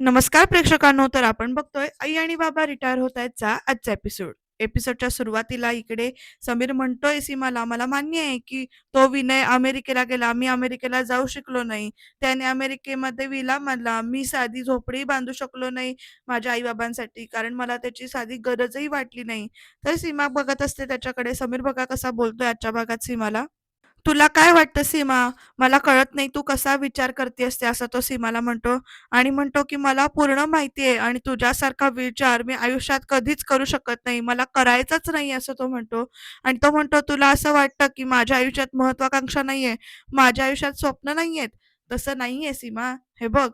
नमस्कार प्रेक्षकांनो तर आपण बघतोय आई आणि बाबा रिटायर होत आहेतचा आजचा एपिसोड एपिसोडच्या सुरुवातीला इकडे समीर म्हणतोय सीमाला मला मान्य आहे की तो विनय अमेरिकेला गेला. मी अमेरिकेला जाऊ शकलो नाही. त्याने अमेरिकेमध्ये विला मानला मी साधी झोपडी बांधू शकलो नाही माझ्या आई बाबांसाठी कारण मला त्याची साधी गरजही वाटली नाही. तर सीमा बघत असते त्याच्याकडे. समीर बघा कसा बोलतोय आजच्या भागात सीमाला. तुला काय वाटतं सीमा? मला कळत नाही तू कसा विचार करते असते असं तो सीमाला म्हणतो. आणि म्हणतो की मला पूर्ण माहिती आहे आणि तुझ्यासारखा विचार मी आयुष्यात कधीच करू शकत नाही. मला करायचाच नाही असं तो म्हणतो. आणि तो म्हणतो तुला असं वाटतं की माझ्या आयुष्यात महत्वाकांक्षा नाहीये? माझ्या आयुष्यात स्वप्न नाहीयेत? तसं नाहीये सीमा. हे बघ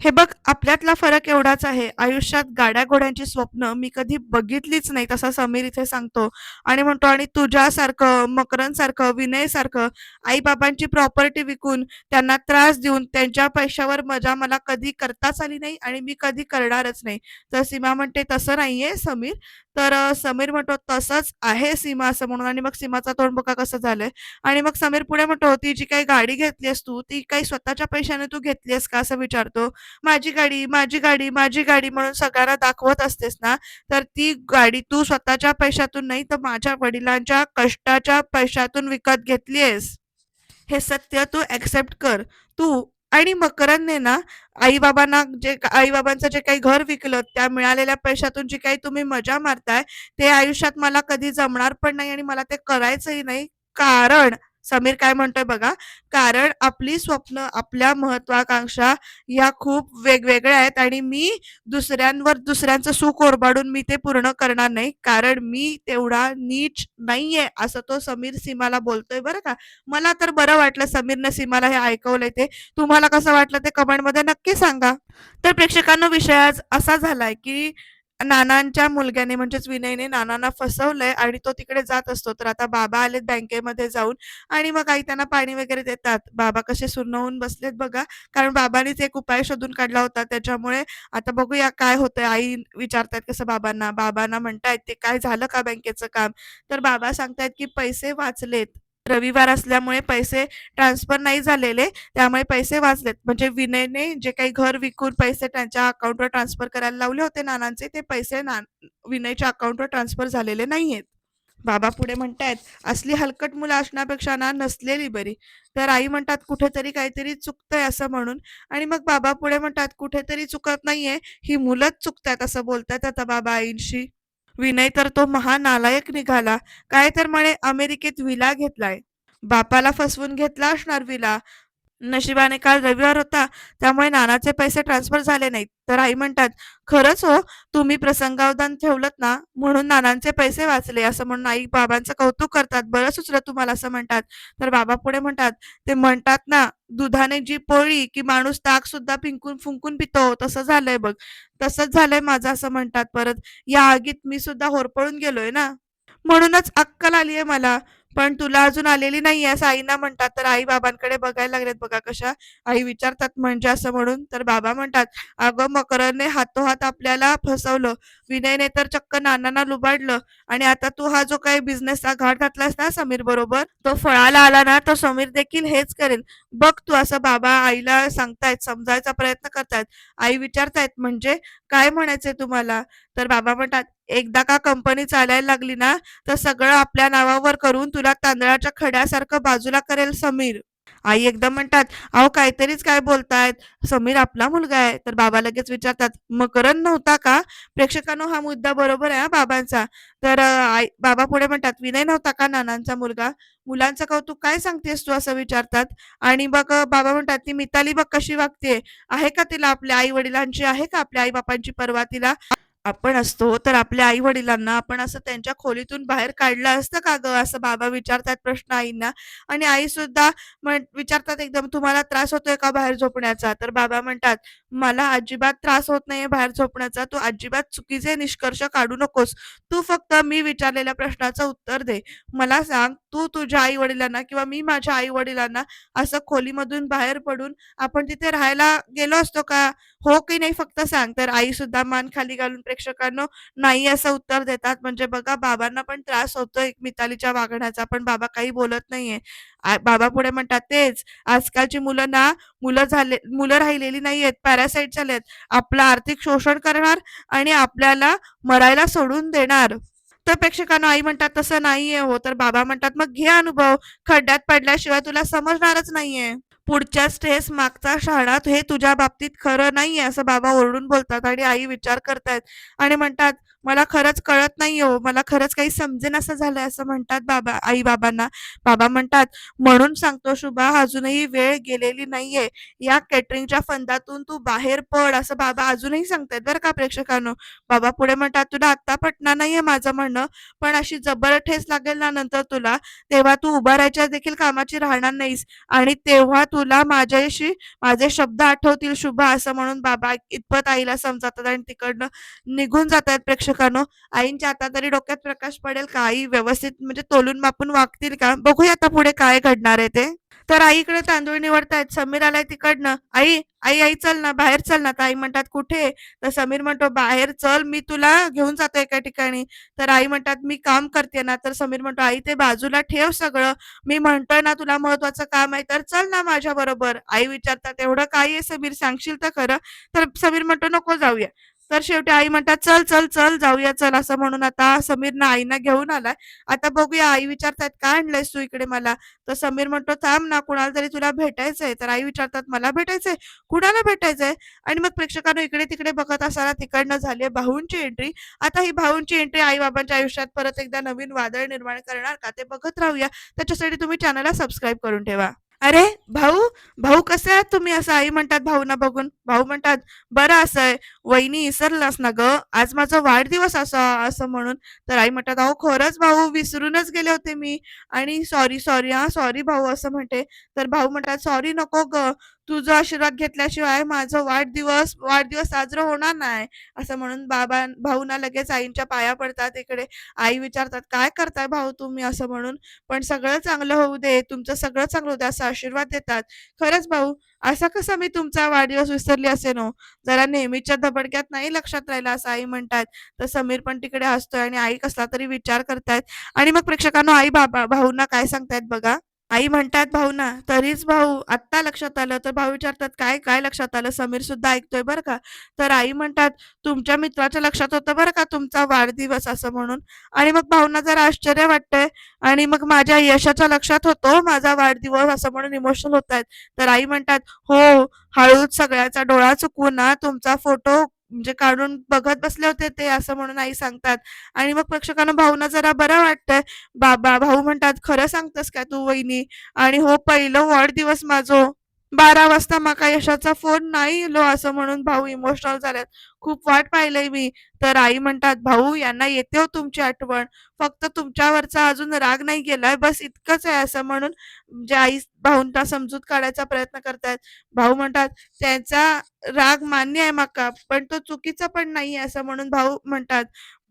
हे बघ आपल्यातला फरक एवढाच आहे. आयुष्यात गाड्या घोड्यांची स्वप्न मी कधी बघितलीच नाही तसा समीर इथे सांगतो. आणि म्हणतो आणि तुझ्यासारखं मकरन सारखं विनय सारखं आई बाबांची प्रॉपर्टी विकून त्यांना त्रास देऊन त्यांच्या पैशावर मजा मला कधी करताच आली नाही आणि मी कधी करणारच नाही. तर सीमा म्हणते तसं नाहीये समीर. तर समीर म्हणतो तसंच आहे सीमा असं म्हणून आणि मग सीमाचा तोंड बघा कसं झालंय. आणि मग समीर पुढे म्हणतो ती जी काही गाडी घेतलीस तू ती काही स्वतःच्या पैशाने तू घेतलीस का? असं विचारतो. माझी गाडी माझी गाडी माझी गाडी म्हणून सगळ्यांना दाखवत असतेस ना तर ती गाडी तू स्वतःच्या पैशातून नाही तर माझ्या वडिलांच्या कष्टाच्या पैशातून विकत घेतलीयस. हे सत्य तू ऍक्सेप्ट कर. तू आणि मकरांनी ना आई बाबांना जे आईबाबांचं जे काही घर विकलं त्या मिळालेल्या पैशातून जी काही तुम्ही मजा मारताय ते आयुष्यात मला कधी जमणार पण नाही आणि मला ते करायचंही नाही. कारण समीर काय म्हणतोय बघा कारण आपली स्वप्न आपल्या महत्वाकांक्षा या खूप वेगवेगळ्या आहेत आणि मी दुसऱ्यांवर दुसऱ्यांचं सुख ओरबाडून मी ते पूर्ण करणार नाही. कारण मी तेवढा नीच नाहीये असं तो समीर सीमाला बोलतोय बरं का. मला तर बरं वाटलं समीरनं सीमाला हे ऐकवलंय ते. तुम्हाला कसं वाटलं ते कमेंटमध्ये नक्की सांगा. तर प्रेक्षकांना विषय आज असा झालाय की नानांच्या मुलग्याने म्हणजेच विनयने नानांना फसवलंय आणि तो तिकडे जात असतो. तर आता बाबा आलेत बँकेमध्ये जाऊन आणि मग आई त्यांना पाणी वगैरे देतात. बाबा कसे सुन्न बसलेत बघा. कारण बाबांनीच एक उपाय शोधून काढला होता. त्याच्यामुळे आता बघूया काय होतंय. आई विचारतायत कसं बाबांना? बाबांना म्हणतायत ते काय झालं का बँकेचं काम? तर बाबा सांगतायत की पैसे वाचलेत. रविवार असल्यामुळे पैसे ट्रान्सफर नाही झालेले त्यामुळे पैसे वाचलेत. म्हणजे विनयने जे काही घर विकून पैसे त्यांच्या अकाउंटवर ट्रान्सफर करायला लावले होते नानांचे ते पैसे ना विनयच्या अकाउंटवर ट्रान्सफर झालेले नाहीयेत. बाबा पुढे म्हणतायत असली हलकट मुलं असण्यापेक्षा ना नसलेली बरी. तर आई म्हणतात कुठेतरी काहीतरी चुकतंय असं म्हणून. आणि मग बाबा पुढे म्हणतात कुठेतरी चुकत नाहीये ही मुलंच चुकतायत असं बोलतायत आता बाबा आईंशी. विनय तर तो महानालायक निघाला. काय तर म्हणे अमेरिकेत विला घेतलाय. बापाला फसवून घेतला असणार विला. नशिबाने काल रविवार होता त्यामुळे नानाचे पैसे ट्रान्सफर झाले नाहीत. तर आई म्हणतात खरंच हो तुम्ही प्रसंगावधान ठेवलत ना म्हणून नानांचे पैसे वाचले. असं म्हणून आई बाबांचं कौतुक करतात बरं सुचलं तुम्हाला असं म्हणतात. तर बाबा पुढे म्हणतात ते म्हणतात ना दुधाने जी पोळी की माणूस ताक सुद्धा पिंकून फुंकून पितो तसं झालंय बघ. तसंच झालंय माझं असं म्हणतात. परत या आगीत मी सुद्धा होरपळून गेलोय ना. म्हणूनच अक्कल आलीये मला. पण तुला अजून आलेली नाहीये. असं आईना म्हणतात तर आई बाबांकडे बघायला लागलेत. बघा कशा आई विचारतात म्हणजे असं म्हणून. तर बाबा म्हणतात अगं मकरने हातोहात आपल्याला फसवलं. विनयने तर चक्क नानांना लुबाडलं. आणि आता तू हा जो काही बिझनेसचा घाट घातलास ना समीर बरोबर तो फळाला आला ना तर समीर देखील हेच करेल. बघ तू असं बाबा आईला सांगतायत समजायचा प्रयत्न करतायत. आई विचारतायत म्हणजे काय म्हणायचंय तुम्हाला? तर बाबा म्हणतात एकदा का कंपनी चालायला लागली ना तर सगळं आपल्या नावावर करून तुला तांदळाच्या खड्यासारखं बाजूला करेल समीर. आई एकदम म्हणतात अहो काहीतरीच काय बोलतायत. समीर आपला मुलगा आहे. तर बाबा लगेच विचारतात मकरन नव्हता का? प्रेक्षकांनो हा मुद्दा बरोबर आहे बाबांचा. तर आई बाबा पुढे म्हणतात विनय नव्हता का नानांचा मुलगा? मुलांचं कौतुक काय सांगतेस तू? असं विचारतात. आणि मग बाबा म्हणतात ती मिताली बघ कशी वागते आहे का तिला आपल्या आई वडिलांची आहे का आपल्या आई बापांची परवा तिला? आपण असतो तर आपल्या आई वडिलांना आपण असं त्यांच्या खोलीतून बाहेर काढलं असतं का ग? असं बाबा विचारतात प्रश्न आईंना. आणि आई सुद्धा विचारतात एकदम तुम्हाला त्रास होतोय का बाहेर झोपण्याचा? तर बाबा म्हणतात मला अजिबात त्रास होत नाहीये बाहेर झोपण्याचा. तू अजिबात चुकीचे निष्कर्ष काढू नकोस. तू फक्त मी विचारलेल्या प्रश्नाचं उत्तर दे. मला सांग तू तुझ्या आई वडिलांना किंवा मी माझ्या आई वडिलांना असं खोलीमधून बाहेर पडून आपण तिथे राहायला गेलो असतो का? हो की नाही? फक्त सांग. तर आई सुद्धा मान खाली घालून प्रेक्षकांनो नाही असं उत्तर देतात. म्हणजे बघा बाबांना पण त्रास होतोय मितालीच्या वागण्याचा, पण बाबा काही बोलत नाहीये. बाबा पुढे म्हणतात, "तेच आजकालची मुलं ना, मुलं झाले मुलं राहिलेली नाहीयेत, पॅरासाइट झालेत. आपलं आर्थिक शोषण करणार आणि आपल्याला मरायला सोडून देणार." तर प्रेक्षकांना आई म्हणतात, "तसं नाहीये हो." तर बाबा म्हणतात, "मग घे अनुभव. खड्ड्यात पडल्याशिवाय तुला समजणारच नाहीये." पुढच्या स्ट्रेस मागचा शहाणा हे तुझ्या बाबतीत खरं नाही असं बाबा ओरडून बोलतात आणि आई विचार करतायत आणि म्हणतात मला खरंच कळत नाही हो. मला खरंच काही समजेन असं झालंय असं म्हणतात बाबा आई बाबांना बाबा म्हणतात म्हणून सांगतो शुभा अजूनही वेळ गेलेली नाहीये. या केटरिंगच्या फंदातून तू बाहेर पड असं बाबा अजूनही सांगतायत बरं का प्रेक्षकांनो. बाबा पुढे म्हणतात तुला आत्ता पटणार नाहीये माझं म्हणणं पण अशी जबर ठेस लागेल ना नंतर तुला. तेव्हा तू उभारायच्या देखील कामाची राहणार नाहीस. आणि तेव्हा तुला माझ्याशी माझे शब्द आठवतील शुभा असं म्हणून बाबा इतपत आईला समजातात आणि तिकडनं निघून जातात प्रेक्षक प्रेक्षकांनो आईंच्या आता तरी डोक्यात प्रकाश पडेल का? आई व्यवस्थित म्हणजे तोलून मापून वागतील का? बघूया आता पुढे काय घडणार आहे ते. तर आईकडे तांदूळ निवडतायत समीर आलाय तिकडनं. आई आई आई चल ना बाहेर चल ना. तर आई म्हणतात कुठे? तर समीर म्हणतो बाहेर चल मी तुला घेऊन जातो एका ठिकाणी. तर आई म्हणतात मी काम करते ना. तर समीर म्हणतो आई ते बाजूला ठेव सगळं. मी म्हणतोय ना तुला महत्वाचं काम आहे तर चल ना माझ्या बरोबर आई विचारतात एवढं काय आहे? समीर सांगशील तर खरं. तर समीर म्हणतो नको जाऊया. तर शेवटी आई म्हणतात चल चल चल जाऊया चल असं म्हणून आता समीरनं आईना घेऊन आलाय. आता बघूया आई विचारतात काय आणलंयस तू इकडे मला? तर समीर म्हणतो थांब ना कुणाला तरी तुला भेटायचंय. तर आई विचारतात मला भेटायचंय? कुणाला भेटायचंय? आणि मग प्रेक्षकांना इकडे तिकडे बघत असताना तिकडनं झाली भाऊंची एंट्री आता ही भाऊंची एंट्री आई बाबांच्या आयुष्यात परत एकदा नवीन वादळ निर्माण करणार का ते बघत राहूया. त्याच्यासाठी तुम्ही चॅनलला सबस्क्राईब करून ठेवा. अरे भाऊ भाऊ कसे आहे तुम्ही? असं आई म्हणतात भाऊना बघून. भाऊ म्हणतात बरं असं आहे. वहिनी विसरलास ना ग? आज माझा वाढदिवस असा असं म्हणून. तर आई म्हणतात अहो खरंच भाऊ विसरूनच गेले होते मी. आणि सॉरी सॉरी हा सॉरी भाऊ असं म्हणते. तर भाऊ म्हणतात सॉरी नको ग. तुझा आशीर्वाद घेतल्याशिवाय माझं वाढदिवस वाढदिवस साजरा होणार नाही. असं म्हणून बाबा भाऊना लगेच आईंच्या पाया पडतात इकडे आई विचारतात काय करताय भाऊ तुम्ही? असं म्हणून. पण सगळं चांगलं होऊ दे तुमचं सगळं चांगलं होऊ दे असं आशीर्वाद देतात. खरंच भाऊ असा कसा मी तुमचा वाढदिवस विसरली असे नो हो? जरा नेहमीच्या धबडक्यात नाही लक्षात राहिला असं आई म्हणतात. तर समीर पण तिकडे हसतोय आणि आई कसला तरी विचार करतायत. आणि मग प्रेक्षकांनो आई बाबा भाऊंना काय सांगतायत बघा. आई म्हणतात भाऊ ना तरीच भाऊ आत्ता लक्षात आलं तर भाऊ विचारतात काय काय लक्षात आलं? समीर सुद्धा ऐकतोय बरं का? तर आई म्हणतात तुमच्या मित्राच्या लक्षात होतं बरं का तुमचा वाढदिवस असं म्हणून? आणि मग भाऊना जरा आश्चर्य वाटतंय आणि मग माझ्या यशाच्या लक्षात होतो माझा वाढदिवस असं म्हणून इमोशनल होत आहेत तर आई म्हणतात हो हळूच सगळ्याचा डोळा चुकवून ना तुमचा फोटो म्हणजे काढून बघत बसले होते ते असं म्हणून आई सांगतात. आणि मग प्रेक्षकांना भाऊना जरा बरं वाटतंय. बाबा भाऊ म्हणतात खरं सांगतेस का तू वहिनी? आणि हो पहिलं वाढदिवस माझो. बारा वाजता माका यशाचा फोन नाही इलो असं म्हणून भाऊ इमोशनल झाल्यात खूप वाट पाहिलंय मी. तर आई म्हणतात भाऊ यांना येते हो तुमची आठवण. फक्त तुमच्यावरचा अजून राग नाही गेलाय. बस इतकंच आहे असं म्हणून जे आई भाऊंना समजूत काढायचा प्रयत्न करतायत भाऊ म्हणतात त्यांचा राग मान्य आहे माका पण तो चुकीचा पण नाही असं म्हणून भाऊ म्हणतात.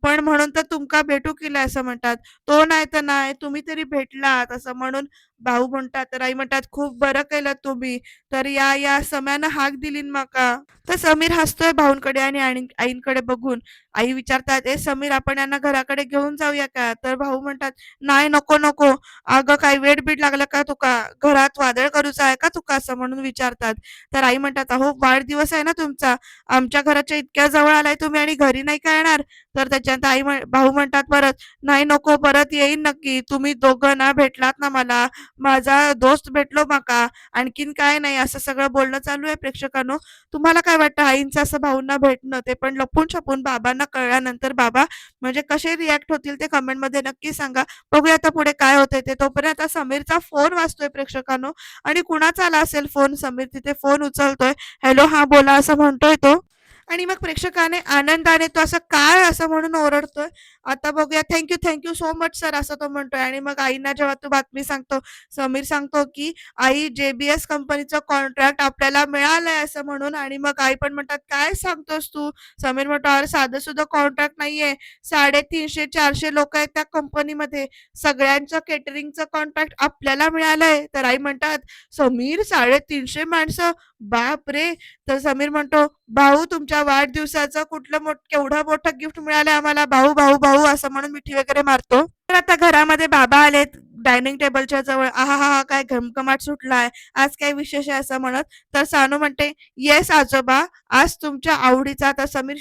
पण म्हणून तर तुमका भेटू केलं असं म्हणतात. तो नाही तर नाही तुम्ही तरी भेटलात असं म्हणून भाऊ म्हणतात तर आई म्हणतात खूप बरं केलं तुम्ही तर या या सम्यानं हाक दिली माका. तर समीर हसतोय भाऊंकडे आणि आईंकडे बघून. आई विचारतात ए समीर आपण यांना घराकडे घेऊन जाऊया का? तर भाऊ म्हणतात नाही नको नको. अगं काय वेट बीट लागलं का तुका? घरात वादळ करूचा आहे का तुका? असं म्हणून विचारतात. तर आई म्हणतात अहो वाढदिवस आहे ना तुमचा. आमच्या घराच्या इतक्या जवळ आलाय तुम्ही आणि घरी नाही का येणार? तर त्याच्यानंतर आई भाऊ म्हणतात परत नाही नको परत येईन नक्की. तुम्ही दोघं ना भेटलात ना मला. माझा दोस्त भेटलो माका आणखीन काय नाही असं सगळं बोलणं चालू आहे प्रेक्षकांनो. तुम्हाला काय वाटतं आईंचं असं भाऊंना भेटणं ते पण लपून छपून बाबांना कळल्यानंतर बाबा म्हणजे कसे रिॲक्ट होतील ते कमेंटमध्ये नक्की सांगा. बघूया आता पुढे काय होतंय ते. तोपर्यंत आता समीरचा फोन वाचतोय प्रेक्षकांनो. आणि कुणाचा आला असेल फोन समीर तिथे फोन उचलतोय. हॅलो हा बोला असं म्हणतोय तो. आणि मग प्रेक्षकाने आनंदाने तो असं काय असं म्हणून ओरडतोय. आता बघूया. Thank you thank you so much sir असं तो म्हणतोय. आणि मग आईना जेव्हा तो बातमी सांगतो समीर सांगतो की आई जेबीएस कंपनीचा कॉन्ट्रॅक्ट आपल्याला मिळालंय असं म्हणून. आणि मग आई पण म्हणतात काय सांगतोस तू? समीर म्हणतो अरे साधं सुद्धा कॉन्ट्रॅक्ट नाहीये. साडेतीनशे चारशे लोक आहेत त्या कंपनीमध्ये. सगळ्यांचं केटरिंगचं कॉन्ट्रॅक्ट आपल्याला मिळालंय. तर आई म्हणतात समीर साडेतीनशे माणसं बापरे! तर समीर म्हणतो, "भाऊ तुमच्या वाढदिवसाचं कुठलं मोठ केवढं मोठं गिफ्ट मिळालं आम्हाला. भाऊ, भाऊ, भाऊ" असं म्हणून मिठी वगैरे मारतो. तर आता घरामध्ये बाबा आलेत डायनिंग टेबलच्या जवळ. आहाहा! काय घमकमाट सुटलाय. आज काय विशेष आहे असं म्हणत. तर सानू म्हणते, "येस आजोबा, आज तुमच्या आवडीचा" तर समीर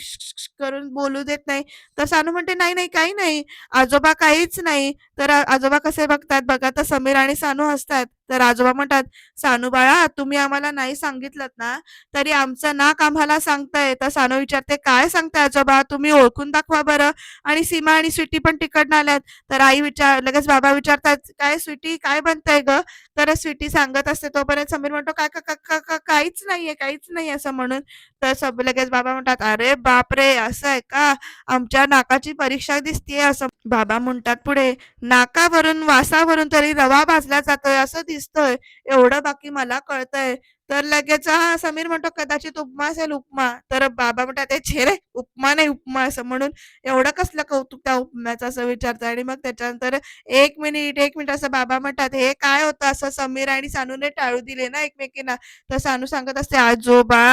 करून बोलू देत नाही. तर सानू म्हणते, "नाही, नाही, काही नाही. आजोबा काहीच नाही." तर आजोबा कसे बघतात बघा. तर समीर आणि सानू हसतात. तर आजोबा म्हणतात, "सानू बाळा, तुम्ही आम्हाला नाही सांगितलं ना, तरी आमचं नाक आम्हाला सांगताय तर सानू विचारते, "काय सांगताय आजोबा? तुम्ही ओळखून दाखवा बरं." आणि सीमा आणि स्वीटी पण तिकडनं आल्यात. तर आई विचार लगेच बाबा विचारतात, "काय स्वीटी काय बनताय ग तर स्वीटी सांगत असते तोपर्यंत समीर म्हणतो, काय का का काहीच नाहीये, काहीच नाही." असं म्हणून. तर सब लगेच बाबा म्हणतात, "अरे बापरे! असं आहे का? आमच्या नाकाची परीक्षा दिसतीये." असं बाबा म्हणतात पुढे, "नाकावरून, वासावरून तरी रवा भाजला जातोय असं दिसतोय एवढं बाकी मला कळतंय." तर लगेच हा समीर म्हणतो, "कदाचित उपमा असेल उपमा." तर बाबा म्हणतात, ते छे रे! उपमा नाही उपमा." असं म्हणून एवढं कसलं कौतुक त्या उपम्याचं असं विचारतं आणि मग त्याच्यानंतर "एक मिनिट, एक मिनिट" असं बाबा म्हणतात, "हे काय होतं?" असं समीर आणि सानूने टाळू दिले ना एकमेकींना. तर सानू सांगत असते, "आजोबा."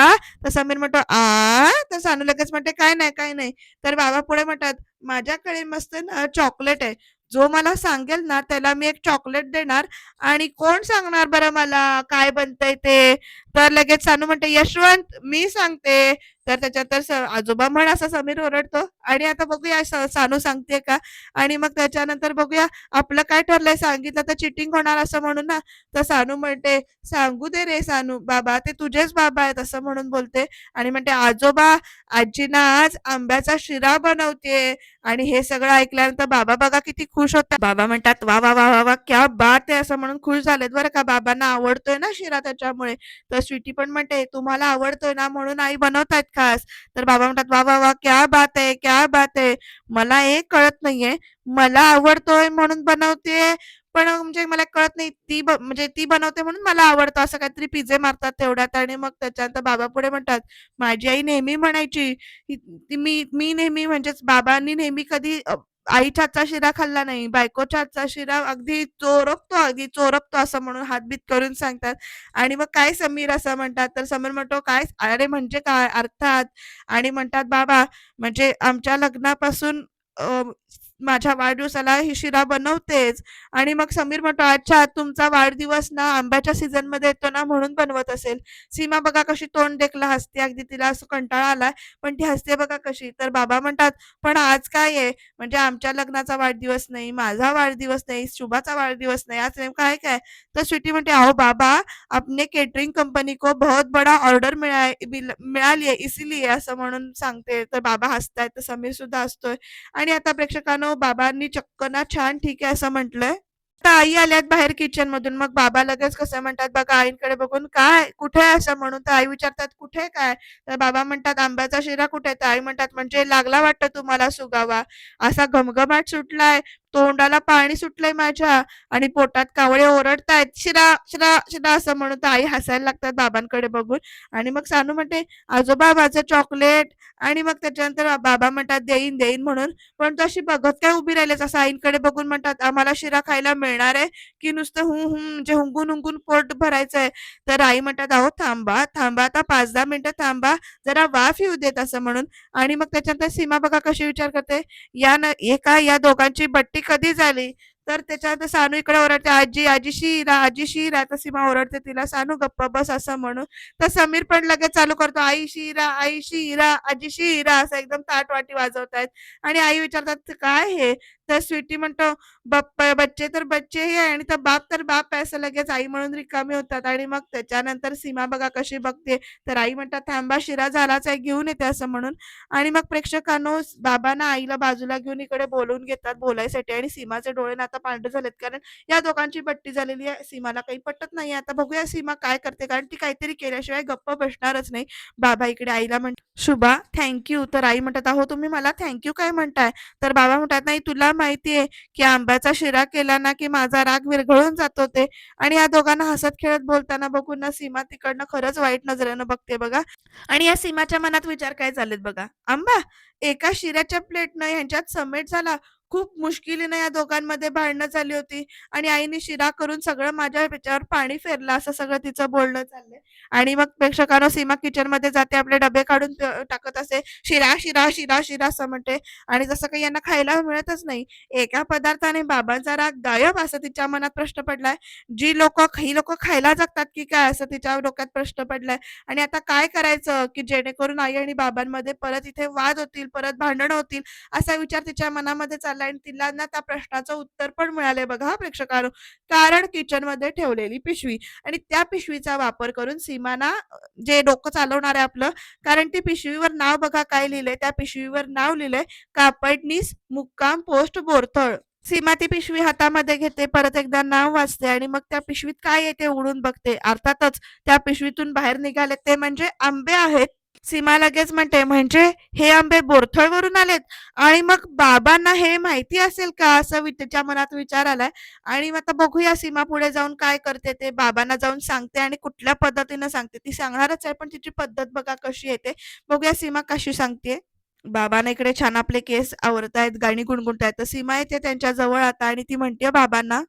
तर समीर म्हणतो, "आ?" तर सानू लगेच म्हणते, "काय नाही, काय नाही." तर बाबा पुढे म्हणतात, "माझ्याकडे मस्त ना चॉकलेट आहे. जो मला सांगेल ना त्याला मी एक चॉकलेट देणार आणि कोण सांगणार बरं मला काय बनतंय ते?" तर लगेच सानू म्हणते, "यशवंत, मी सांगते." तर त्याच्यात तर आजोबा म्हण असं समीर ओरडतो आणि आता बघूया सानू सांगते का आणि मग त्याच्यानंतर बघूया आपलं काय ठरलंय सांगितलं तर चिटिंग होणार असं म्हणून ना. तर सानू म्हणते, "सांगू दे रे सानू बाबा, ते तुझेच बाबा आहेत." असं म्हणून बोलते आणि म्हणते, "आजोबा, आजी ना आज आंब्याचा शिरा बनवतेय." आणि हे सगळं ऐकल्यानंतर बाबा बघा किती खुश होता बाबा म्हणतात, वा वा वा वा वा क्या बात आहे असं म्हणून खुश झालेत बरं का. बाबांना आवडतोय ना शिरा त्याच्यामुळे. तर स्वीटी पण म्हणते, "तुम्हाला आवडतोय ना म्हणून आई बनवतायत खास." तर बाबा म्हणतात, वा वा वा क्या बात आहे क्या बात आहे मला हे कळत नाहीये, मला आवडतोय म्हणून बनवतेय, पण म्हणजे मला कळत नाही ती म्हणजे ती बनवते म्हणून मला आवडतं असं काहीतरी पिझे मारतात तेवढ्यात आणि मग त्याच्यानंतर बाबा पुढे म्हणतात, "माझी आई नेहमी म्हणायची, ती मी मी नेहमी म्हणजेच बाबांनी नेहमी कधी आईच्या हातचा शिरा खाल्ला नाही. बायकोच्या हातचा शिरा अगदी चोरपतो, अगदी चोरपतो." असं म्हणून हातबीत करून सांगतात. आणि मग काय समीर असं म्हणतात. तर समीर म्हणतो, "काय? अरे म्हणजे काय?" अर्थात आणि म्हणतात, "बाबा, म्हणजे आमच्या लग्नापासून माझ्या वाढदिवसाला ही शिरा बनवतेच." आणि मग समीर म्हणतो, "अच्छा, तुमचा वाढदिवस ना आंब्याच्या सीझनमध्ये येतो ना म्हणून बनवत असेल." सीमा बघा कशी तोंड देखलं हसते. अगदी तिला असं कंटाळा आलाय, पण ती हसते बघा कशी. तर बाबा म्हणतात, "पण आज काय आहे? म्हणजे आमच्या लग्नाचा वाढदिवस नाही, माझा वाढदिवस नाही, शुभाचा वाढदिवस नाही. आज नेमकं काय काय?" तर स्वीटी म्हणते, "अहो बाबा, आपने केटरिंग कंपनी को बहुत बड़ा ऑर्डर मिळा मिळाली आहे, इसिली असं म्हणून सांगते. तर बाबा हसतायत. तर समीर सुद्धा हसतोय आणि आता प्रेक्षकांनो बाबांनी चक्क ना छान ठीक आहे असं म्हटलंय. आता आई आल्यात बाहेर किचन मधून मग बाबा लगेच कसं म्हणतात बघा आईंकडे बघून, "काय? कुठे आहे?" असं म्हणून. तर आई विचारतात, "कुठे काय?" तर बाबा म्हणतात, "आंब्याचा शिरा कुठे आहे?" तर आई म्हणतात, "म्हणजे लागला वाटतं तुम्हाला सुगावा. असा घमघमाट सुटलाय, तोंडाला पाणी सुटलंय माझ्या आणि पोटात कावळे ओरडतायत, 'शिरा, शिरा, शिरा' असं म्हणून." तर आई हसायला लागतात बाबांकडे बघून आणि मग सानू म्हणते, "आजोबा माझं चॉकलेट." आणि मग त्याच्यानंतर बाबा म्हणतात, "देईन, देईन" म्हणून. पण तशी बघत काय उभी राहिले असं आईंकडे बघून म्हणतात, "आम्हाला शिरा खायला मिळणार आहे की नुसतं हु हूं म्हणजे हुंगून, हुंगून पोट भरायचंय?" तर आई म्हणतात, "अहो थांबा, थांबा आता 5-10 मिनिटं थांबा, जरा वाफ येऊ देत." असं म्हणून. आणि मग त्याच्यानंतर सीमा बघा कशी विचार करते, "या ना हे या दोघांची बट्टी कधी झाली?" तर त्याच्यानंतर सानू इकडे ओरडते, "आजी, आजी शिरा, आजी शिरा." तर सीमा ओरडते तिला, "सानू गप्प बस." असं म्हणून. तर समीर पण लगेच चालू करतो, "आई शिरा, आई शिरा, आजी शिरा." असं एकदम ताटवाटी वाजवतायत आणि आई विचारतात, "काय हे?" तर स्वीटी म्हणतो, बच्चे तर बच्चे हे आणि तर बाप तर बाप आहे." असं लगेच आई म्हणून रिकामी होतात आणि मग त्याच्यानंतर सीमा बघा कशी बघते. तर आई म्हणतात, "थांबा, शिरा झालाच आहे, घेऊन येते." असं म्हणून. आणि मग प्रेक्षकांनो बाबांना आईला बाजूला घेऊन इकडे बोलवून घेतात बोलायसाठी आणि सीमाचे डोळे ना आता पांढरे झालेत कारण या दोघांची पट्टी झालेली आहे. सीमाला काही पटत नाहीये. आता बघूया सीमा काय करते कारण ती काहीतरी केल्याशिवाय गप्प बसणारच नाही. बाबा इकडे आईला म्हण "शुभा, थँक यू." तर आई म्हणतात, "अहो तुम्ही मला थँक यू काय म्हणताय?" तर बाबा म्हणतात, "नाही तुला माहितीये की आंब्याचा शिरा केला ना की माझा राग विरघळून जातो ते." आणि या दोघांना हसत खेळत बोलताना बघून ना सीमा तिकडनं खरंच वाईट नजरेनं बघते बघा. आणि या सीमाच्या मनात विचार काय झालेत बघा. आंबा, एका शिऱ्याच्या प्लेटनं ह्यांच्यात समेट झाला. खूप मुश्किलीने या दोघांमध्ये भांडणं झाली होती. आणि आईने शिरा करून सगळं माझ्या ह्याच्यावर पाणी फेरलं असं सगळं तिचं बोलणं चाललंय आणि मग प्रेक्षकांनो सीमा किचनमध्ये जाते आपले डबे काढून टाकत असते शिरा शिरा शिरा शिरा असं म्हणते. आणि जसं काही यांना खायला मिळतच नाही एका पदार्थाने बाबांचा राग गायब असं तिच्या मनात प्रश्न पडलाय. जी लोक ही लोक खायला जगतात की काय असं तिच्या डोक्यात प्रश्न पडलाय. आणि आता काय करायचं की जेणेकरून आई आणि बाबांमध्ये परत इथे वाद होतील परत भांडणं होतील असा विचार तिच्या मनामध्ये चालला आणि तिला ना त्या प्रश्नाचं उत्तर पण मिळालंय बघा प्रेक्षकांनो. कारण किचनमध्ये ठेवलेली पिशवी आणि त्या पिशवीचा वापर करून सीमाना जे डोकं चालवणार आहे आपलं कारण ती पिशवीवर नाव बघा काय लिहिलंय त्या पिशवीवर नाव लिहिलंय कापडनीस मुक्काम पोस्ट बोरथळ. सीमा ती पिशवी हातामध्ये घेते परत एकदा नाव वाचते आणि मग त्या पिशवीत काय येते उडून बघते. अर्थातच त्या पिशवीतून बाहेर निघाले ते म्हणजे आंबे आहेत. सीमा लगेच म्हणते म्हणजे हे आंबे बोरथळवरून आलेत? आणि मग बाबांना हे माहिती असेल का? असं वि- तिच्या मनात विचार आलाय. आणि मग आता बघूया सीमा पुढे जाऊन काय करते ते. बाबांना जाऊन सांगते आणि कुठल्या पद्धतीनं सांगते. ती सांगणारच आहे पण तिची पद्धत बघा कशी येते बघूया सीमा कशी सांगते बाबांना इकडे छान आपले केस आवरतायत गाणी गुणगुणतायत. तर सीमा येते त्यांच्या जवळ आता आणि ती म्हणते बाबांना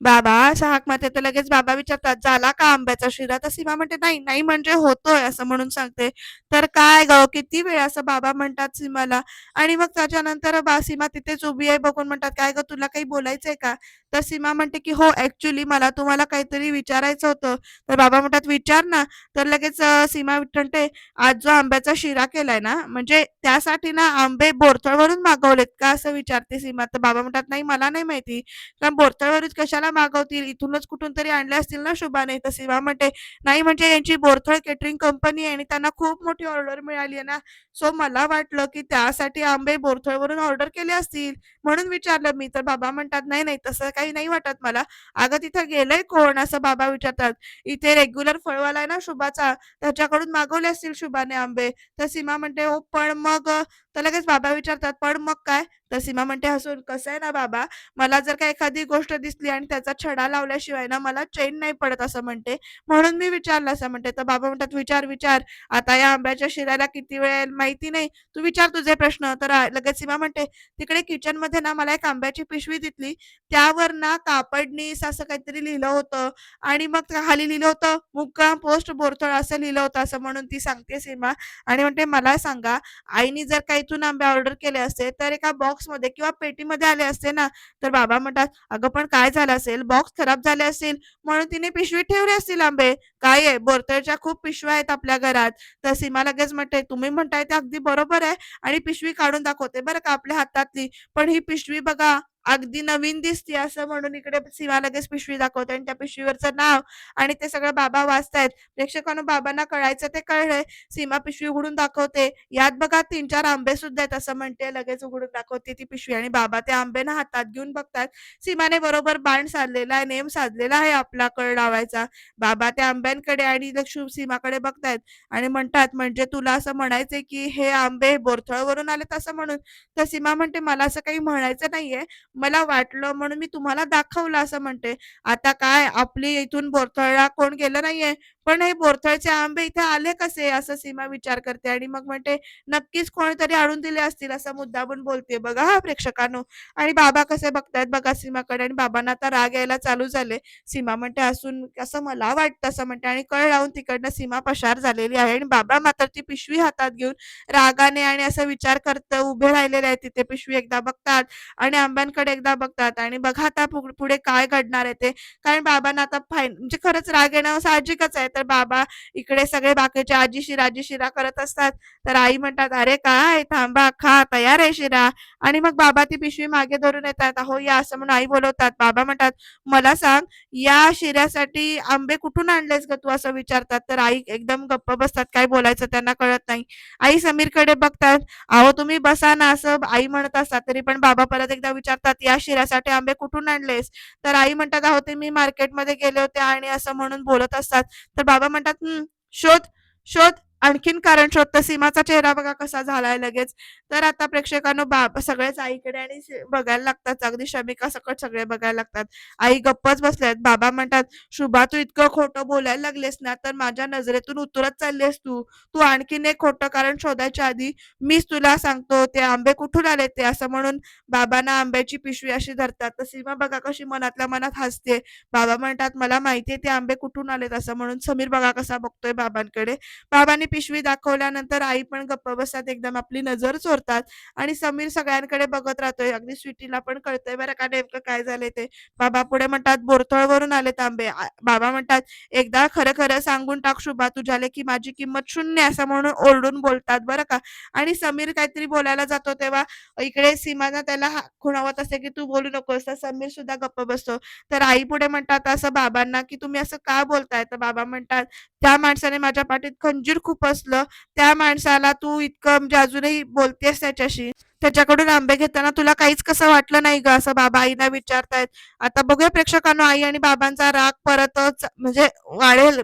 बाबा असं हाक मारते तर लगेच बाबा विचारतात झाला का आंब्याचा शिरा? तर सीमा म्हणते नाही नाही म्हणजे होतोय असं म्हणून सांगते. तर काय ग किती वेळ असं बाबा म्हणतात सीमाला. आणि मग त्याच्यानंतर बा सीमा तिथेच उभी आहे बघून म्हणतात काय ग तुला काही बोलायचंय का? तर सीमा म्हणते की हो ऍक्च्युली मला तुम्हाला काहीतरी विचारायचं होतं. तर बाबा म्हणतात विचार ना. तर लगेच सीमा म्हणते आज जो आंब्याचा शिरा केलाय ना म्हणजे त्यासाठी ना आंबे बोरथळवरून मागवलेत का? असं विचारते सीमा. तर बाबा म्हणतात नाही मला नाही माहिती. कारण बोरथळवरून कशाला मागवतील? इथूनच कुठून तरी आणले असतील ना शुभाने. तर सीमा म्हणते नाही म्हणजे यांची बोरथळ केटरिंग कंपनी आहे आणि त्यांना खूप मोठी ऑर्डर मिळाली आहे ना. सो मला वाटलं की त्यासाठी आंबे बोरथळवरून ऑर्डर केले असतील. म्हणून विचारलं मी. तर बाबा म्हणतात नाही नाही तसं काही नाही वाटत मला. अगं तिथं गेलंय कोण? असं बाबा विचारतात. इथे रेग्युलर फळवाला आहे ना शुभाचा? त्याच्याकडून मागवले असतील शुभाने आंबे. तर सीमा म्हणते हो पण मग? तर लगेच बाबा विचारतात पण मग काय? तर सीमा म्हणते हसून कसं आहे ना बाबा? मला जर का एखादी गोष्ट दिसली आणि त्याचा छडा लावल्याशिवाय ना मला चैन नाही पडत असं म्हणते. म्हणून मी विचारलं असं म्हणते तर बाबा म्हणतात विचार विचार. आता या आंब्याच्या शिराला किती वेळ माहिती नाही. तू विचार तुझे प्रश्न. तर लगेच सीमा म्हणते तिकडे किचनमध्ये ना मला एक आंब्याची पिशवी दिसली. त्यावर ना कापडनीस असं काहीतरी लिहिलं होतं आणि मग खाली लिहिलं होतं मुक्काम पोस्ट बोरथळ असं लिहिलं होतं असं म्हणून ती सांगते सीमा आणि म्हणते मला सांगा आईने जर का इथून आंबे ऑर्डर केले असते तर एका बॉक्स बॉक्समध्ये किंवा पेटीमध्ये आले असते ना तर बाबा म्हणतात अगं पण काय झालं असेल? बॉक्स खराब झाले असेल. म्हणून तिने पिशवीत ठेवले असतील आंबे काय आहे? बोरतळच्या खूप पिशव्या आहेत आपल्या घरात. तर सीमा लगेच म्हणते तुम्ही म्हणताय ते अगदी बरोबर आहे आणि पिशवी काढून दाखवते बरं का आपल्या हातातली. पण ही पिशवी बघा अगदी नवीन दिसते असं म्हणून इकडे सीमा लगेच पिशवी दाखवते आणि त्या पिशवीवरचं नाव आणि ते सगळं बाबा वाचतायत. प्रेक्षकांना बाबांना कळायचं ते कळलंय. सीमा पिशवी उघडून दाखवते. यात बघा तीन चार आंबे सुद्धा आहेत असं म्हणते लगेच उघडून दाखवते ती पिशवी आणि बाबा ते आंबे ना हातात घेऊन बघतात सीमाने बरोबर बाण साधलेला आहे नेम साधलेला आहे आपला कळ लावायचा. बाबा त्या आंब्यांकडे आणि लक्ष्मी सीमाकडे बघतायत आणि म्हणतात म्हणजे तुला असं म्हणायचंय की हे आंबे बोरथळवरून आलेत असं म्हणून? तर सीमा म्हणते मला असं काही म्हणायचं नाहीये. मला वाटलं म्हणून मी तुम्हाला दाखवलं असं म्हणते. आता काय आपली इथून बोरथळला कोण गेलं नाहीये. पण हे बोरथळचे आंबे इथे आले कसे? असं सीमा विचार करते आणि मग म्हणते नक्कीच कोणीतरी आणून दिले असतील असा मुद्दामून बोलते बघा हा प्रेक्षकांनो. आणि बाबा कसे बघतायत बघा सीमाकडे आणि बाबांना आता राग यायला चालू झाले. सीमा म्हणते असून असं मला वाटतं असं म्हणते. आणि कळ लावून तिकडनं सीमा पशार झालेली आहे आणि बाबा मात्र ती पिशवी हातात घेऊन रागाने आणि असं विचार करत उभे राहिलेले आहेत. तिथे पिशवी एकदा बघतात आणि आंब्यांकडे एकदा बघतात आणि बघा आता पुढ- पुढे काय घडणार आहे ते. कारण बाबांना आता फाईन म्हणजे खरंच राग येणं साहजिकच आहे. तर बाबा इकडे सगळे बाकीचे आजी शिरा आजी शिरा करत असतात. तर आई म्हणतात अरे काय थांबा खा तयार आहे शिरा. आणि मग बाबा ती पिशवी मागे धरून येतात. अहो या असं म्हणून आई बोलवतात. बाबा म्हणतात मला सांग या शिऱ्यासाठी आंबे कुठून आणलेस ग तू असं विचारतात तर आई एकदम गप्प बसतात काय बोलायचं त्यांना कळत नाही. आई समीरकडे बघतात अहो तुम्ही बसा ना असं आई म्हणत असतात. तरी पण बाबा परत एकदा विचारतात या शिऱ्यासाठी आंबे कुठून आणलेस? तर आई म्हणतात अहो ते मी मार्केटमध्ये गेले होते आणि असं म्हणून बोलत असतात. तर बाबा म्हणतात हम्म शोध शोध. आणखीन कारण शोधतं. सीमाचा चेहरा बघा कसा झालाय लगेच. तर आता प्रेक्षकांनो बाब सगळेच आईकडे आणि बघायला लागतात. अगदी शमिका सकट सगळे बघायला लागतात. आई गप्पच बसल्यात. बाबा म्हणतात शुभा तू इतकं खोटं बोलायला लागलेस ना तर माझ्या नजरेतून उतरत चाललीस तू. तू आणखीन एक खोटं कारण शोधायच्या आधी मीच तुला सांगतो ते आंबे कुठून आले ते? असं म्हणून बाबांना आंब्याची पिशवी अशी धरतात. तर सीमा बघा कशी मनातल्या मनात हसते. बाबा म्हणतात मला माहितीये ते आंबे कुठून आलेत असं म्हणून समीर बघा कसा बघतोय बाबांकडे. बाबांनी पिशवी दाखवल्यानंतर आई पण गप्प बसतात एकदम आपली नजर चोरतात. आणि समीर सगळ्यांकडे बघत राहतोय. अगदी स्वीटीला पण कळतंय बरं का नेमकं काय झालंय ते. बाबा पुढे म्हणतात बोरथळवरून आले तांबे बाबा म्हणतात एकदा खरं खरं सांगून टाक शुभा तुझ्याले की माझी किंमत शून्य असं म्हणून ओरडून बोलतात बरं का. आणि समीर काहीतरी बोलायला जातो तेव्हा इकडे सीमाना त्याला हा- खुणावत असते की तू बोलू नकोस. तर समीर सुद्धा गप्प बसतो. तर आई पुढे म्हणतात असं बाबांना की तुम्ही असं का बोलताय? तर बाबा म्हणतात त्या माणसाने माझ्या पाठीत खंजीर खूप फसलं त्या माणसाला तू इतकं म्हणजे अजूनही बोलतेस त्याच्याशी. त्याच्याकडून आंबे घेताना तुला काहीच कसं वाटलं नाही ग? असं बाबा आईना विचारतायत. आता बघूया प्रेक्षकांना आई आणि बाबांचा राग परतच म्हणजे वाढेल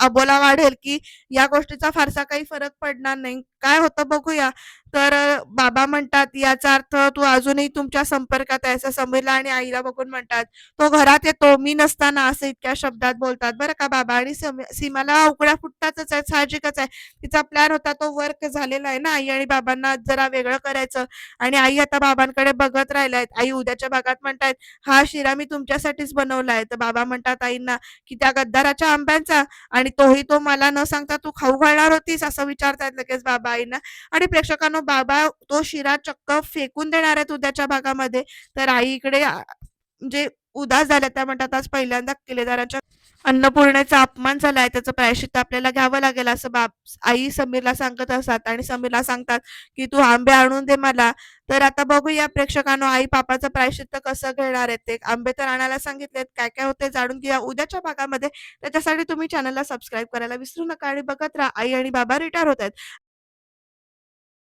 अबोला वाढेल की या गोष्टीचा फारसा काही फरक पडणार नाही. काय होतं बघूया. तर बाबा म्हणतात याचा अर्थ तू अजूनही तुमच्या संपर्कात आहे असं समीरला आणि आईला बघून म्हणतात. तो घरात येतो मी नसताना असं इतक्या शब्दात बोलतात. बरं का बाबा? आणि सीमाला उकड्या फुटतातच आहे साहजिकच आहे. तिचा प्लॅन होता तो वर्क झालेला आहे ना आई आणि बाबांना जरा वेगळं करायचं. आणि आई आता बाबांकडे बघत राहिल्यात आई उद्याच्या भागात म्हणतायत हा शिरा मी तुमच्यासाठीच बनवलाय तर बाबा म्हणतात आईंना की त्या गद्दाराच्या आंब्यांचा आणि तोही तो मला न सांगता तू खाऊ घालणार होतीस? असं विचारतायत लगेच बाबा. आईंना. आणि प्रेक्षकांनो बाबा तो शिरा चक्क फेकून देणार आहेत उद्याच्या भागामध्ये. तर आई इकडे म्हणजे उदास झाल्या. त्या म्हणतात आज पहिल्यांदा किल्लेदारांच्या अन्नपूर्णेचा अपमान झालाय त्याचं प्रायश्चित आपल्याला घ्यावं लागेल असं बाप आई समीरला सांगत असतात. आणि समीरला सांगतात की तू आंबे आणून दे मला. तर आता बघूया प्रेक्षकांनो आई पापाचं प्रायश्चित कसं घेणार आहेत ते. आंबे तर आणायला सांगितलेत काय काय होते जाणून घ्या उद्याच्या भागामध्ये. त्याच्यासाठी तुम्ही चॅनलला सबस्क्राईब करायला विसरू नका. आणि बघत राहा आई आणि बाबा रिटायर होत आहेत.